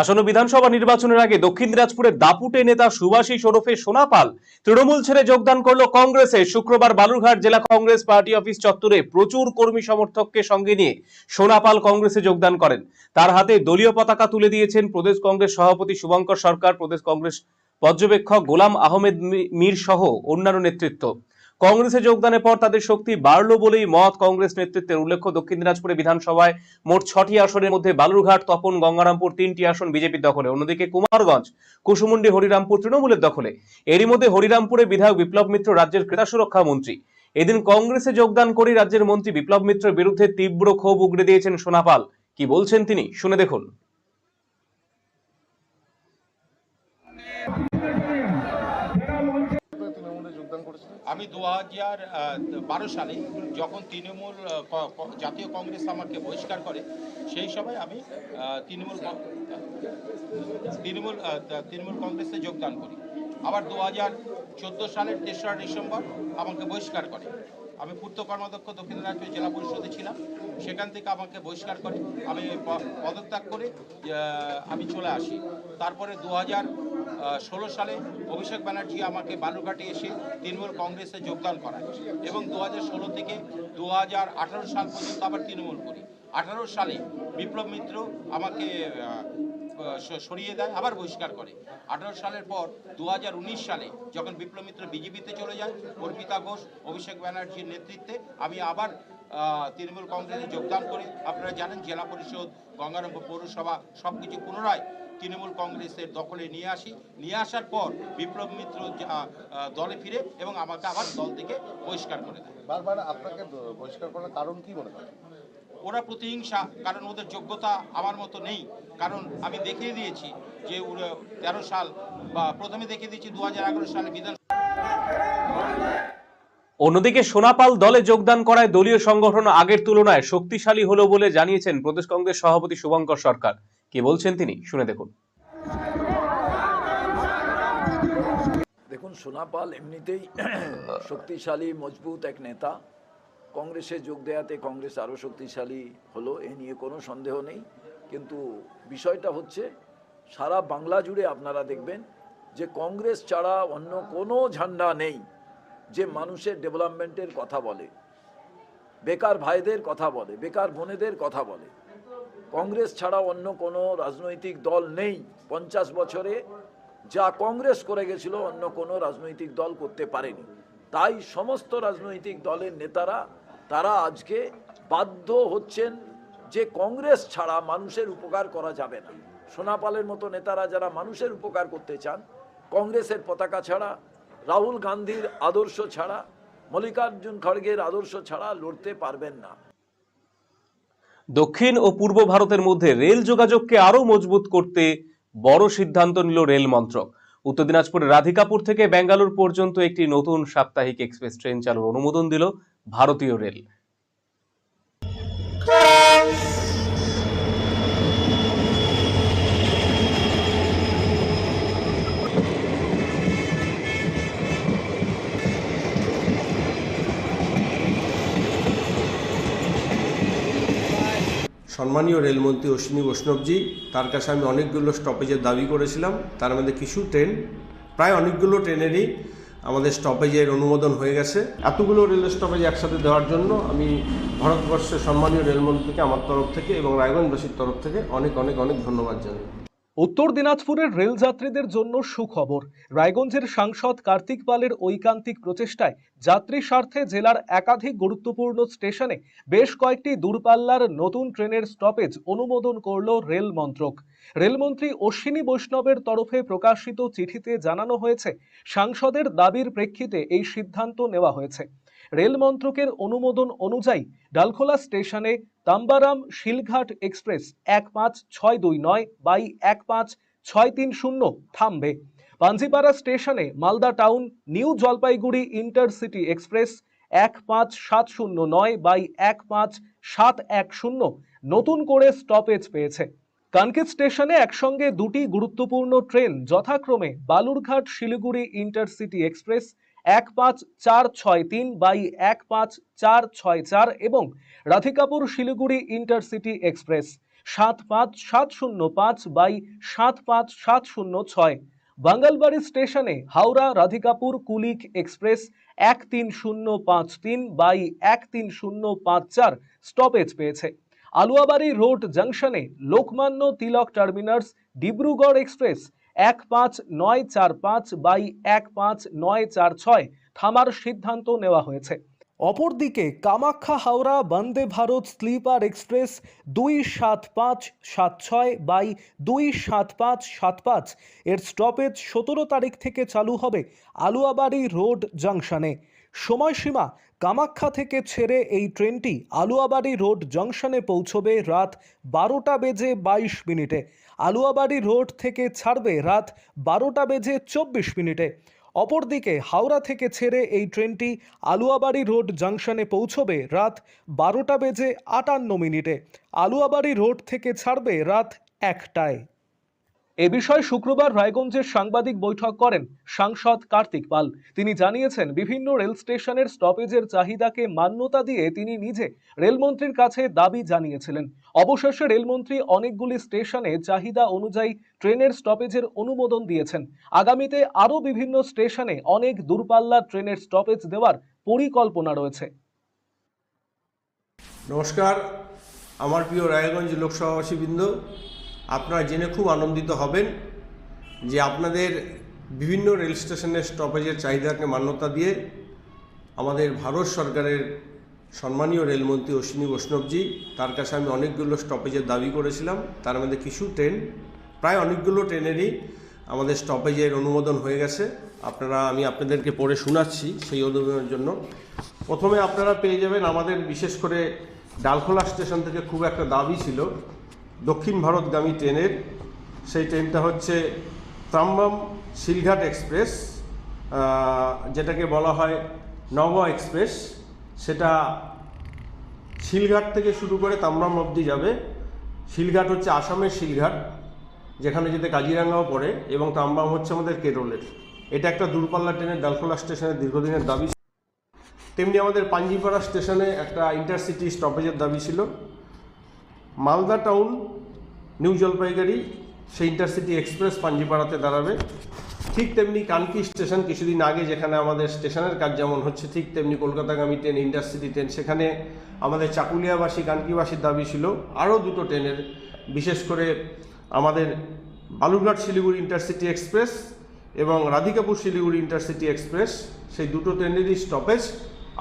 আসন্ন বিধানসভা নির্বাচনের আগে দক্ষিণ দিনাজপুরের দাপুটে নেতা সুভাষী ওরফে সোনাপাল তৃণমূল ছেড়ে যোগদান করল কংগ্রেসে। শুক্রবার বালুরঘাট জেলা কংগ্রেস পার্টি অফিস চত্বরে প্রচুর কর্মী সমর্থককে সঙ্গে নিয়ে সোনাপাল কংগ্রেসে যোগদান করেন। তার হাতে দলীয় পতাকা তুলে দিয়েছেন প্রদেশ কংগ্রেস সভাপতি শুভঙ্কর সরকার, প্রদেশ কংগ্রেস পর্যবেক্ষক গোলাম আহমেদ মীর সহ অন্যান্য নেতৃত্ব। কংগ্রেসে যোগদানের পর তাদের শক্তি বাড়ল বলেই মত কংগ্রেস নেতৃত্বের উল্লেখ্য দক্ষিণ দিনাজপুরে বিধানসভায় মোট ছটি আসনের মধ্যে বালুরঘাট, তপন, গঙ্গারামপুর তিনটি আসন বিজেপির দখলে। অন্যদিকে কুমারগঞ্জ, কুসুমুন্ডি, হরিরামপুর, তৃণমূলের দখলে। এরই মধ্যে হরিরামপুরে বিধায়ক বিপ্লব মিত্র রাজ্যের ক্রীড়া সুরক্ষা মন্ত্রী। এদিন কংগ্রেসে যোগদান করে রাজ্যের মন্ত্রী বিপ্লব মিত্রের বিরুদ্ধে তীব্র ক্ষোভ উগড়ে দিয়েছেন সোনাপাল কি বলছেন তিনি? শুনে দেখুন তৃণমূলে যোগদান করেছিলেন আমি দু হাজার বারো সালে যখন তৃণমূল জাতীয় কংগ্রেস আমাকে বহিষ্কার করে, সেই সময় আমি তৃণমূল তৃণমূল তৃণমূল কংগ্রেসে যোগদান করি। আবার দু হাজার চোদ্দ সালের তেসরা ডিসেম্বর আমাকে বহিষ্কার করে। আমি পূর্ত কর্মাধ্যক্ষ দক্ষিণ দিনাজপুর জেলা পরিষদে ছিলাম। সেখান থেকে আমাকে বহিষ্কার করে, আমি পদত্যাগ করে আমি চলে আসি। তারপরে দু হাজার ষোলো সালে অভিষেক ব্যানার্জি আমাকে বালুরঘাটে এসে তৃণমূল কংগ্রেসে যোগদান করায়। এবং দু ষোলো থেকে দু হাজার আঠারো সাল পর্যন্ত আবার তৃণমূল করি। আঠারো সালে বিপ্লব মিত্র আমাকে সরিয়ে দেয়, আবার বহিষ্কার করে। আঠারো সালের পর দু হাজার উনিশ সালে যখন বিপ্লব মিত্র বিজেপিতে চলে যায়, অর্পিতা ঘোষ, অভিষেক ব্যানার্জির নেতৃত্বে আমি আবার তৃণমূল কংগ্রেসে যোগদান করি। আপনারা জানেন, জেলা পরিষদ গঙ্গারামপুর পৌরসভা সব কিছু পুনরায় তৃণমূল কংগ্রেসের দখলে নিয়ে আসি। নিয়ে আসার পর বিপ্লব মিত্র দলে ফিরে এবং আমাকে আবার দল থেকে বহিষ্কার করে দেয়। বারবার আপনাকে বহিষ্কার করার কারণ কি মনে করেন? ওরা প্রতিহিংসা কারণ ওদের যোগ্যতা আমার মতো নেই। কারণ আমি দেখিয়ে দিয়েছি যে তেরো সাল বা প্রথমে দেখিয়ে দিয়েছি দু সালে বিধান অন্যদিকে সোনাপাল দলে যোগদান করায় দলীয় সংগঠন আগের তুলনায় শক্তিশালী হলো বলে জানিয়েছেন প্রদেশ কংগ্রেস সভাপতি শুভঙ্কর সরকার। কি বলছেন তিনি? শুনে দেখুন। দেখুন সোনাপাল এমনিতেই শক্তিশালী, মজবুত এক নেতা। কংগ্রেসে যোগ দেওয়াতে কংগ্রেস আরও শক্তিশালী হলো, এ নিয়ে কোনো সন্দেহ নেই। কিন্তু বিষয়টা হচ্ছে, সারা বাংলা জুড়ে আপনারা দেখবেন যে কংগ্রেস ছাড়া অন্য কোনো ঝান্ডা নেই যে মানুষের ডেভেলপমেন্টের কথা বলে, বেকার ভাইদের কথা বলে, বেকার বোনেদের কথা বলে। কংগ্রেস ছাড়া অন্য কোনো রাজনৈতিক দল নেই। পঞ্চাশ বছরে যা কংগ্রেস করে গেছিল, অন্য কোনো রাজনৈতিক দল করতে পারেনি। তাই সমস্ত রাজনৈতিক দলের নেতারা, তারা আজকে বাধ্য হচ্ছেন যে কংগ্রেস ছাড়া মানুষের উপকার করা যাবে না। সোনাপালের মতো নেতারা যারা মানুষের উপকার করতে চান, কংগ্রেসের পতাকা ছাড়া, রাহুল গান্ধীর আদর্শ ছাড়া, মল্লিকার্জুন খড়গের আদর্শ ছাড়া লড়তে পারবেন না। দক্ষিণ ও পূর্ব ভারতের মধ্যে রেল যোগাযোগকে আরও মজবুত করতে বড় সিদ্ধান্ত নিল রেল মন্ত্রক। উত্তর দিনাজপুরের রাধিকাপুর থেকে বেঙ্গালুর পর্যন্ত একটি নতুন সাপ্তাহিক এক্সপ্রেস ট্রেন চালুর অনুমোদন দিল ভারতীয় রেল। সম্মানীয় রেলমন্ত্রী অশ্বিনী বৈষ্ণবজি, তার কাছে আমি অনেকগুলো স্টপেজের দাবি করেছিলাম। তার মধ্যে কিছু ট্রেন, প্রায় অনেকগুলো ট্রেনেরই আমাদের স্টপেজের অনুমোদন হয়ে গেছে। এতগুলো রেল স্টপেজ একসাথে দেওয়ার জন্য আমি ভারতবর্ষের সম্মানীয় রেলমন্ত্রীকে আমার তরফ থেকে এবং রায়গঞ্জবাসীর তরফ থেকে অনেক অনেক অনেক ধন্যবাদ জানাই। উত্তর দিনাজপুরের রেলযাত্রীদের জন্য সুখবর। রায়গঞ্জের সাংসদ কার্তিক পালের ঐকান্তিক প্রচেষ্টায় যাত্রী স্বার্থে জেলার একাধিক গুরুত্বপূর্ণ স্টেশনে বেশ কয়েকটি দূরপাল্লার নতুন ট্রেনের স্টপেজ অনুমোদন করল রেল মন্ত্রক। রেলমন্ত্রী অশ্বিনী বৈষ্ণবের তরফে প্রকাশিত চিঠিতে জানানো হয়েছে, সাংসদের দাবির প্রেক্ষিতে এই সিদ্ধান্ত নেওয়া হয়েছে। রেল মন্ত্রকের অনুমোদন অনুযায়ী ডালখোলা স্টেশনে তাম্বারাম শিলঘাট এক্সপ্রেস এক পাঁচ ছয় দুই নয় বাই এক পাঁচ ছয় তিন শূন্য থামবে। পাঞ্জিপাড়া স্টেশনে Malda town new Jalpaiguri intercity express এক পাঁচ সাত শূন্য নয় বাই এক পাঁচ সাত এক শূন্য নতুন করে স্টপেজ পেয়েছে। কানকিত স্টেশনে একসঙ্গে দুটি গুরুত্বপূর্ণ ট্রেন যথাক্রমে বালুরঘাট শিলিগুড়ি ইন্টারসিটি এক্সপ্রেস এক পাঁচ চার ছয় তিন বাই এক পাঁচ চার ছয় চার এবং রাধিকাপুর শিলিগুড়ি ইন্টারসিটি এক্সপ্রেস সাত পাঁচ সাত শূন্য পাঁচ বাই সাত পাঁচ সাত শূন্য ছয়। বাঙ্গালবাড়ি স্টেশনে হাওড়া রাধিকাপুর কুলিক এক্সপ্রেস এক তিন শূন্য পাঁচ তিন বাই এক তিন শূন্য পাঁচ চার স্টপেজ পেয়েছে। আলুয়াবাড়ি রোড জাংশনে লোকমান্য তিলক টার্মিনাস ডিব্রুগড় এক্সপ্রেস এক পাঁচ নয় চার পাঁচ বাই এক পাঁচ নয় চার ছয় থামার সিদ্ধান্ত নেওয়া হয়েছে। অপরদিকে কামাখ্যা হাওড়া বন্দে ভারত স্লিপার এক্সপ্রেস দুই সাত পাঁচ সাত ছয় বাই দুই সাত পাঁচ সাত পাঁচ এর স্টপেজ সতেরো তারিখ থেকে চালু হবে আলুয়াবাড়ি রোড জাংশনে। সময়সীমা কামাখ্যা থেকে ছেড়ে এই ট্রেনটি আলুয়াবাড়ি রোড জংশনে পৌঁছবে রাত বারোটা বেজে বাইশ মিনিটে। আলুয়াবাড়ি রোড থেকে ছাড়বে রাত বারোটা বেজে চব্বিশ মিনিটে। অপরদিকে হাওড়া থেকে ছেড়ে এই ট্রেনটি আলুয়াবাড়ি রোড জাংশনে পৌঁছবে রাত বারোটা বেজে আটান্ন মিনিটে। আলুয়াবাড়ি রোড থেকে ছাড়বে রাত একটায়। এ বিষয়ে শুক্রবার রায়গঞ্জের সাংবাদিক বৈঠক করেন সাংসদ কার্তিক পাল। তিনি জানিয়েছেন, বিভিন্ন রেল স্টেশনের স্টপেজের চাহিদাকে মান্যতা দিয়ে তিনি নিজে রেলমন্ত্রীর কাছে দাবি জানিয়েছিলেন। অবশেষে রেলমন্ত্রী অনেকগুলি স্টেশনে চাহিদা অনুযায়ী ট্রেনের স্টপেজের অনুমোদন দিয়েছেন। আগামীতে আরও বিভিন্ন স্টেশনে অনেক দূরপাল্লার ট্রেনের স্টপেজ দেওয়ার পরিকল্পনা রয়েছে। নমস্কার, আমার প্রিয় রায়গঞ্জ লোকসভাবাসীবৃন্দ আপনারা জেনে খুব আনন্দিত হবেন যে আপনাদের বিভিন্ন রেল স্টেশনের স্টপেজের চাহিদাকে মান্যতা দিয়ে আমাদের ভারত সরকারের সম্মানীয় রেলমন্ত্রী অশ্বিনী বৈষ্ণবজি, তার কাছে আমি অনেকগুলো স্টপেজের দাবি করেছিলাম। তার মধ্যে কিছু ট্রেন, প্রায় অনেকগুলো ট্রেনেরই আমাদের স্টপেজের অনুমোদন হয়ে গেছে। আপনারা, আমি আপনাদেরকে পড়ে শোনাচ্ছি সেই অনুমোদনের জন্য। প্রথমে আপনারা পেয়ে যাবেন আমাদের বিশেষ করে ডালখোলা স্টেশন থেকে খুব একটা দাবি ছিল। দক্ষিণ ভারতগামী ট্রেনের, সেই ট্রেনটা হচ্ছে ত্রাম্বাম শিলঘাট এক্সপ্রেস যেটাকে বলা হয় নগা এক্সপ্রেস। সেটা শিলঘাট থেকে শুরু করে তামরাম অবধি যাবে। শিলঘাট হচ্ছে আসামের শিলঘাট যেখানে যেতে কাজিরাঙ্গাও পড়ে এবং তামবাম হচ্ছে আমাদের কেরলের। এটা একটা দূরপাল্লা ট্রেনের ডালখোলা স্টেশনের দীর্ঘদিনের দাবি। তেমনি আমাদের পাঞ্জিপাড়া স্টেশনে একটা ইন্টারসিটি স্টপেজের দাবি ছিল। মালদা টাউন, নিউ জলপাইগুড়ি, সেই ইন্টারসিটি এক্সপ্রেস পাঞ্জিপাড়াতে দাঁড়াবে। ঠিক তেমনি কানকি স্টেশন কিছুদিন আগে যেখানে আমাদের স্টেশনের কাজ যেমন হচ্ছে, ঠিক তেমনি কলকাতাগামী ট্রেন, ইন্টারসিটি ট্রেন, সেখানে আমাদের চাকুলিয়াবাসী, কানকিবাসীর দাবি ছিল আরও দুটো ট্রেনের, বিশেষ করে আমাদের বালুরঘাট শিলিগুড়ি ইন্টারসিটি এক্সপ্রেস এবং রাধিকাপুর শিলিগুড়ি ইন্টারসিটি এক্সপ্রেস, সেই দুটো ট্রেনেরই স্টপেজ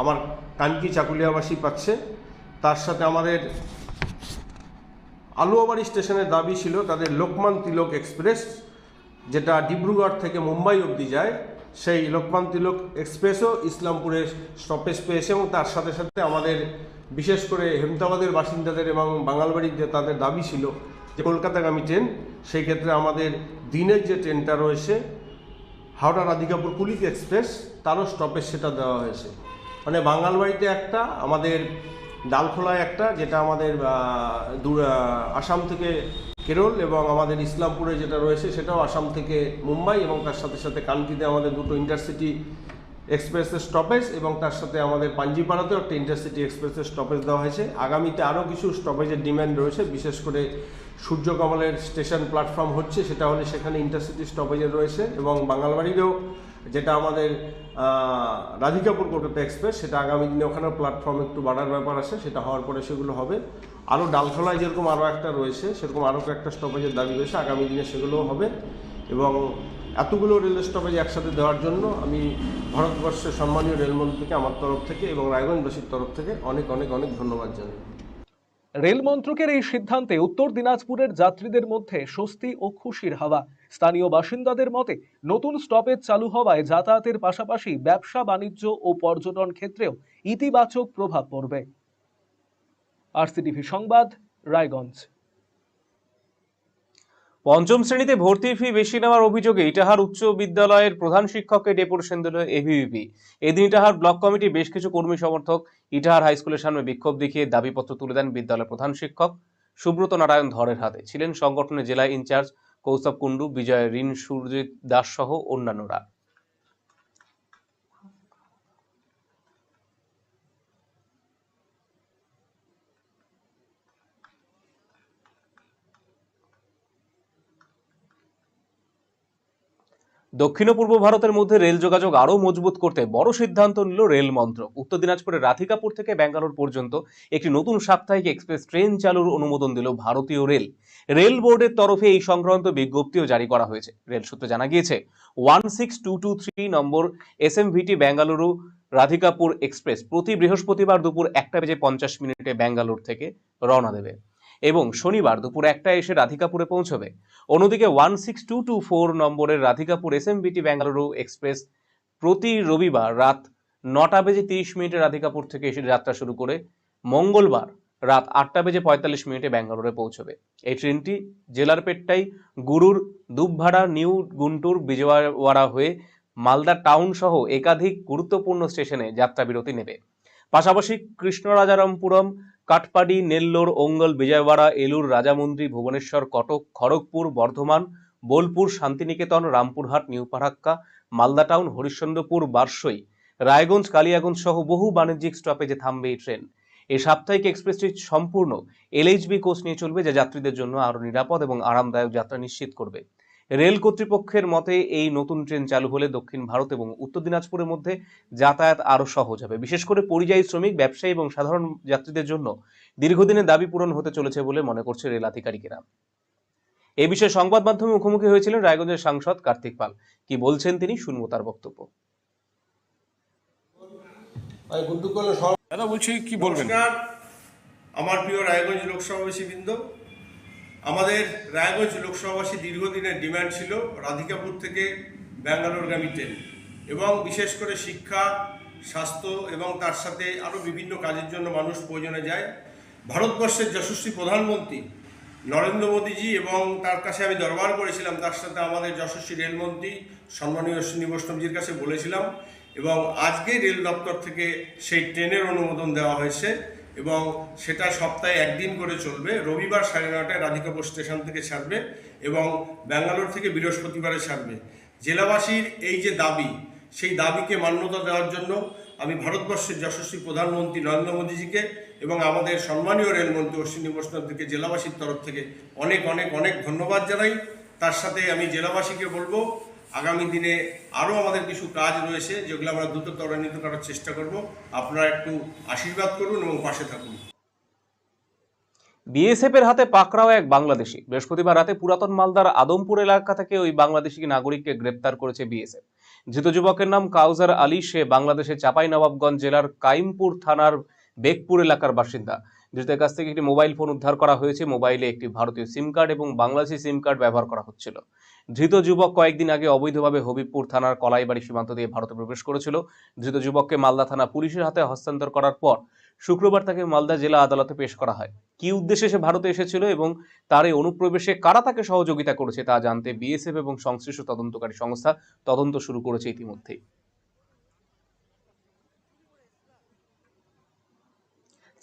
আমার কানকি চাকুলিয়াবাসী পাচ্ছে। তার সাথে আমাদের আলুয়াবাড়ি স্টেশনের দাবি ছিল তাদের লোকমান তিলক এক্সপ্রেস, যেটা ডিব্রুগড় থেকে মুম্বাই অবধি যায়, সেই লোকমান তিলক এক্সপ্রেসও ইসলামপুরে স্টপেজ পেয়েছে এবং তার সাথে সাথে আমাদের, বিশেষ করে হেমতাবাদের বাসিন্দাদের এবং বাঙালবাড়ির যে তাদের দাবি ছিল যে কলকাতাগামী ট্রেন, সেই ক্ষেত্রে আমাদের দিনের যে ট্রেনটা রয়েছে, হাওড়া রাধিকাপুর কুলিক এক্সপ্রেস, তারও স্টপেজ সেটা দেওয়া হয়েছে। মানে বাঙালবাড়িতে একটা, আমাদের ডালখোলায় একটা, যেটা আমাদের আসাম থেকে কেরল এবং আমাদের ইসলামপুরে যেটা রয়েছে সেটাও আসাম থেকে মুম্বাই এবং তার সাথে সাথে কানকিতে আমাদের দুটো ইন্টারসিটি এক্সপ্রেসের স্টপেজ এবং তার সাথে আমাদের পাঞ্জিপাড়াতেও একটা ইন্টারসিটি এক্সপ্রেসের স্টপেজ দেওয়া হয়েছে। আগামীতে আরও কিছু স্টপেজের ডিমান্ড রয়েছে, বিশেষ করে সূর্যকমলের স্টেশন প্ল্যাটফর্ম হচ্ছে, সেটা হলে সেখানে ইন্টারসিটি স্টপেজের রয়েছে এবং বাঙালবাড়িরও যেটা আমাদের রাধিকাপুর কলকাতা এক্সপ্রেস, সেটা আগামী দিনে ওখানে প্ল্যাটফর্ম একটু বাড়ার ব্যাপার আছে, সেটা হওয়ার পরে সেগুলো হবে। আরও ডালখোলায় যেরকম আরও একটা রয়েছে, সেরকম আরও একটা স্টপেজের দাবি রয়েছে, আগামী দিনে সেগুলোও হবে। এবং এতগুলো রেল স্টপেজ একসাথে দেওয়ার জন্য আমি ভারতবর্ষের সম্মানীয় রেলমন্ত্রীকে আমার তরফ থেকে এবং রায়গঞ্জবাসীর তরফ থেকে অনেক অনেক অনেক ধন্যবাদ জানাই। রেল মন্ত্রকের এই সিদ্ধান্তে উত্তর দিনাজপুরের যাত্রীদের মধ্যে স্বস্তি ও খুশির হাওয়া। স্থানীয় বাসিন্দাদের মতে, নতুন স্টপেজ চালু হওয়ায় যাতায়াতের পাশাপাশি ব্যবসা, বাণিজ্য ও পর্যটন ক্ষেত্রেও ইতিবাচক প্রভাব পড়বে। আরসিটিভি সংবাদ, রায়গঞ্জ। পঞ্চম শ্রেণীতে ভর্তির ফি বেশি নেওয়ার অভিযোগে ইটাহার উচ্চ বিদ্যালয়ের প্রধান শিক্ষককে ডেপুটেশন দিল এবিভিপি এদিন ইটাহার ব্লক কমিটি বেশ কিছু কর্মী সমর্থক ইটাহার হাই স্কুলের সামনে বিক্ষোভ দেখিয়ে দাবিপত্র তুলে দেন বিদ্যালয়ের প্রধান শিক্ষক সুব্রত নারায়ণ ধরের হাতে। ছিলেন সংগঠনের জেলা ইনচার্জ কৌস্তব কুণ্ডু বিজয় ঋণ সুরজিৎ দাস সহ অন্যান্যরা। দক্ষিণ পূর্ব ভারতের মধ্যে রেল যোগাযোগ আরও মজবুত করতে বড় সিদ্ধান্ত নিল রেল মন্ত্রক। উত্তর দিনাজপুরের রাধিকাপুর থেকে ব্যাঙ্গালোর পর্যন্ত একটি নতুন সাপ্তাহিক এক্সপ্রেস ট্রেন চালুর অনুমোদন দিল ভারতীয় রেল। রেল বোর্ডের তরফে এই সংক্রান্ত বিজ্ঞপ্তিও জারি করা হয়েছে। রেল সূত্রে জানা গিয়েছে, one six two two three number S M V T Bengaluru Radhikapur express প্রতি বৃহস্পতিবার দুপুর একটা বেজে পঞ্চাশ মিনিটে ব্যাঙ্গালোর থেকে রওনা দেবে। এবং শনিবার দুপুর একটায় এসে রাধিকাপুরে পৌঁছবে। অন্যদিকে one six two two four নম্বরের রাধিকাপুর এস এম বিটি বেঙ্গালুরু এক্সপ্রেস প্রতি রবিবার রাত নটা বেজে তিরিশ মিনিটে রাধিকাপুর থেকে এসে যাত্রা শুরু করে মঙ্গলবার রাত আটটা বেজে পঁয়তাল্লিশ মিনিটে ব্যাঙ্গালোরে পৌঁছবে। এই ট্রেনটি জেলার পেট্টাই গুরুর দুবভাড়া, নিউ গুন্টুর, বিজয়ওয়াড়া হয়ে মালদা টাউন সহ একাধিক গুরুত্বপূর্ণ স্টেশনে যাত্রা বিরতি নেবে। পাশাপাশি কৃষ্ণরাজারামপুরম কাটপাডি, নেল্লোর, ওঙ্গল, বিজয়ওয়াড়া, এলুর, রাজামন্দ্রী, ভুবনেশ্বর, কটক, খড়গপুর, বর্ধমান, বোলপুর, শান্তিনিকেতন, রামপুরহাট নিউ ফারাক্কা মালদা টাউন, হরিশ্চন্দ্রপুর, বারসই, রায়গঞ্জ, কালিয়াগঞ্জ সহ বহু বাণিজ্যিক স্টপেজে থামবে এই ট্রেন। এই সাপ্তাহিক এক্সপ্রেসটি সম্পূর্ণ এলএইচবি কোচ নিয়ে চলবে, যা যাত্রীদের জন্য আরও নিরাপদ এবং আরামদায়ক যাত্রা নিশ্চিত করবে। রেল কর্তৃপক্ষের মতে এই নতুন ট্রেন চালু হলে দক্ষিণ ভারত এবং উত্তর দিনাজপুরের মধ্যে যাতায়াত আরও সহজ হবে। বিশেষ করে পরিযায়ী শ্রমিক ব্যবসায়ী এবং সাধারণ যাত্রীদের জন্য দীর্ঘদিনের দাবি পূরণ হতে চলেছে বলে মনে করছে রেল আধিকারিকেরা। এ বিষয়ে সংবাদ মাধ্যমে মুখোমুখি হয়েছিলেন রায়গঞ্জের সাংসদ কার্তিক পাল। কি বলছেন তিনি শুনব তার বক্তব্য। দাদা বলছি কি বলবেন? আমার প্রিয় রায়গঞ্জ লোকসভাবাসী বৃন্দ আমাদের রায়গঞ্জ লোকসভাবাসী দীর্ঘদিনের ডিমান্ড ছিল রাধিকাপুর থেকে ব্যাঙ্গালোরগামী ট্রেন। এবং বিশেষ করে শিক্ষা, স্বাস্থ্য এবং তার সাথে আরও বিভিন্ন কাজের জন্য মানুষ প্রয়োজনে যায়। ভারতবর্ষের যশস্বী প্রধানমন্ত্রী নরেন্দ্র মোদীজি এবং তার কাছে আমি দরবার করেছিলাম, তার সাথে আমাদের যশস্বী রেলমন্ত্রী সম্মানীয় অশ্বিনী বৈষ্ণবজির কাছে বলেছিলাম। এবং আজকে রেল দপ্তর থেকে সেই ট্রেনের অনুমোদন দেওয়া হয়েছে। এবং সেটা সপ্তাহে একদিন করে চলবে। রবিবার সাড়ে নটায় রাধিকাপুর স্টেশন থেকে ছাড়বে এবং ব্যাঙ্গালোর থেকে বৃহস্পতিবারে ছাড়বে। জেলাবাসীর এই যে দাবি, সেই দাবিকে মান্যতা দেওয়ার জন্য আমি ভারতবর্ষের যশস্বী প্রধানমন্ত্রী নরেন্দ্র মোদীজিকে এবং আমাদের সম্মানীয় রেলমন্ত্রী অশ্বিনী বৈষ্ণবকে জেলাবাসীর তরফ থেকে অনেক অনেক অনেক ধন্যবাদ জানাই। তার সাথে আমি জেলাবাসীকে বলব আগামী দিনে আরও আমাদের কিছু কাজ রয়েছে, যেগুলো আমরা দ্রুত ত্বরান্বিত করার চেষ্টা করব। আপনারা একটু আশীর্বাদ করুন এবং পাশে থাকুন। বিএসএফ এর হাতে পাকড়াও এক বাংলাদেশি। বৃহস্পতিবার রাতে পুরাতন মালদার আদমপুর এলাকা থেকে ওই বাংলাদেশি নাগরিককে গ্রেপ্তার করেছে বিএসএফ। ধৃত যুবকের নাম কাউজার আলী, সে বাংলাদেশের চাপাই নবাবগঞ্জ জেলার কাইমপুর থানার বেগপুর এলাকার বাসিন্দা। ধৃতের কাছ থেকে একটি মোবাইল ফোন উদ্ধার করা হয়েছে। মোবাইলে একটি ভারতীয় সিম কার্ড এবং বাংলাদেশি সিম কার্ড ব্যবহার করা হচ্ছিল। ধৃত যুবক কয়েকদিন আগে অবৈধভাবে হবিবপুর থানার কলাইবাড়ি সীমান্ত দিয়ে ভারতে প্রবেশ করেছিল। ধৃত যুবককে মালদা থানা পুলিশের হাতে হস্তান্তর করার পর শুক্রবার তাকে মালদা জেলা আদালতে পেশ করা হয়। কি উদ্দেশ্যে সে ভারতে এসেছিল এবং তার এই অনুপ্রবেশে কারা তাকে সহযোগিতা করেছে তা জানতে বিএসএফ এবং সংশ্লিষ্ট তদন্তকারী সংস্থা তদন্ত শুরু করেছে ইতিমধ্যেই।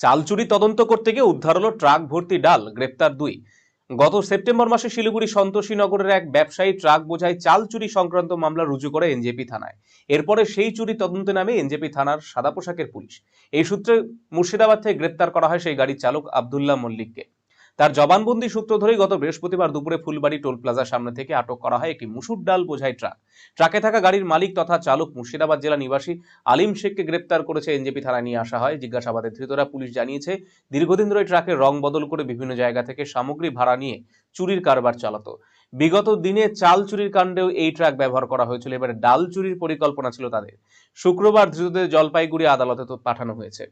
চাল চুরি তদন্ত করতে গিয়ে উদ্ধার হলো ট্রাক ভর্তি ডাল, গ্রেপ্তার দুই। গত সেপ্টেম্বর মাসে শিলিগুড়ি সন্তোষী নগরের এক ব্যবসায়ী ট্রাক বোঝায় চাল চুরি সংক্রান্ত মামলা রুজু করে এনজেপি থানায়। এরপরে সেই চুরি তদন্তে নামে এনজেপি থানার সাদা পোশাকের পুলিশ। এই সূত্রে মুর্শিদাবাদ থেকে গ্রেপ্তার করা হয় সেই গাড়ির চালক আবদুল্লাহ মল্লিককে। তার জবানবন্দি সূত্র ধরেই গত বৃহস্পতিবার দুপুরে ফুলবাড়ি টোল প্লাজার সামনে থেকে আটক করা হয় একটি মুসুর ডাল বোঝাই ট্রাক। ট্রাকে থাকা গাড়ির মালিক তথা চালক মুর্শিদাবাদ জেলা নিবাসী আলিম শেখকে গ্রেপ্তার করেছে এনজেপি থানায় নিয়ে আসা হয়। জিজ্ঞাসাবাদে ধৃতরা পুলিশ জানিয়েছে, দীর্ঘদিন ধরে ট্রাকের রং বদল করে বিভিন্ন জায়গা থেকে সামগ্রী ভাড়া নিয়ে চুরির কারবার চালাতো। বিগত দিনে চাল চুরির কাণ্ডেও এই ট্রাক ব্যবহার করা হয়েছিল। এবারে ডাল চুরির পরিকল্পনা ছিল তাদের। শুক্রবার ধৃতদের জলপাইগুড়ি আদালতে পাঠানো হয়েছে।